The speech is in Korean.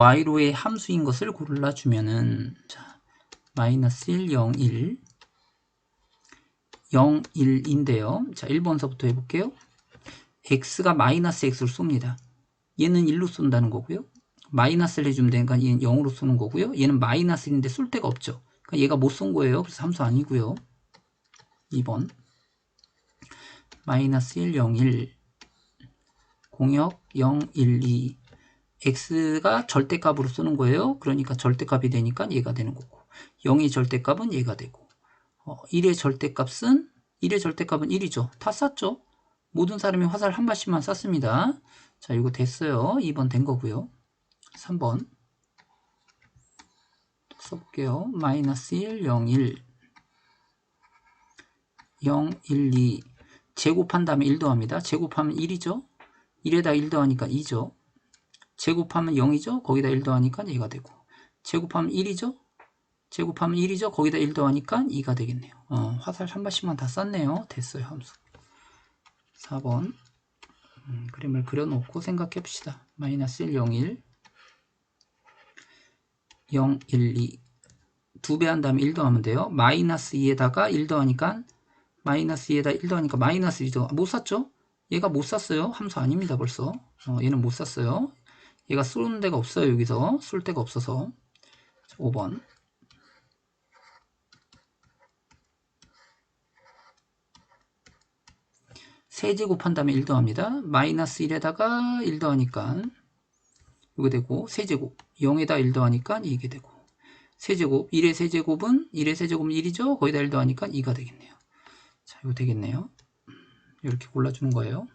y로의 함수인 것을 골라주면은 자, 마이너스 1, 0, 1 0, 1인데요. 자, 1번서부터 해볼게요. x가 마이너스 x를 쏩니다. 얘는 1로 쏜다는 거고요. 마이너스를 해주면 되니까 얘는 0으로 쏘는 거고요. 얘는 마이너스 1인데 쏠 데가 없죠. 그러니까 얘가 못 쏜 거예요. 그래서 함수 아니고요. 2번 마이너스 1, 0, 1 공역 0, 1, 2 x가 절대값으로 쓰는 거예요. 그러니까 절대값이 되니까 얘가 되는 거고 0의 절대값은 얘가 되고 어, 1의 절대값은 1의 절대값은 1이죠. 다 쌌죠. 모든 사람이 화살 한 발씩만 쐈습니다. 자 이거 됐어요. 2번 된 거고요. 3번 써볼게요. 마이너스 1, 0, 1 0, 1, 2 제곱한 다음에 1 더합니다. 제곱하면 1이죠. 1에다 1 더하니까 2죠. 제곱하면 0이죠. 거기다 1 더하니까 2가 되고 제곱하면 1이죠. 제곱하면 1이죠. 거기다 1 더하니까 2가 되겠네요. 어, 화살 한 발씩만 다 쌌네요. 됐어요. 함수. 4번 음, 그림을 그려놓고 생각해 봅시다. 마이너스 1, 0, 1 0, 1, 2 두 배 한 다음에 1 더하면 돼요. 마이너스 2에다가 1 더하니까 마이너스 2에다 1 더하니까 마이너스 2죠. 못 샀죠? 얘가 못 샀어요. 함수 아닙니다. 벌써. 어, 얘는 못 샀어요. 얘가 쏘는 데가 없어요. 여기서. 쏠 데가 없어서. 5번. 세제 곱 한 다음에 1 더합니다. 마이너스 1에다가 1 더하니까 이거 되고 세제곱 0에다 1 더하니까 이게 되고 세제곱 1의 세제곱은 1의 세제곱은 1이죠. 거기다 1 더하니까 2가 되겠네요. 자 이거 되겠네요. 이렇게 골라주는 거예요.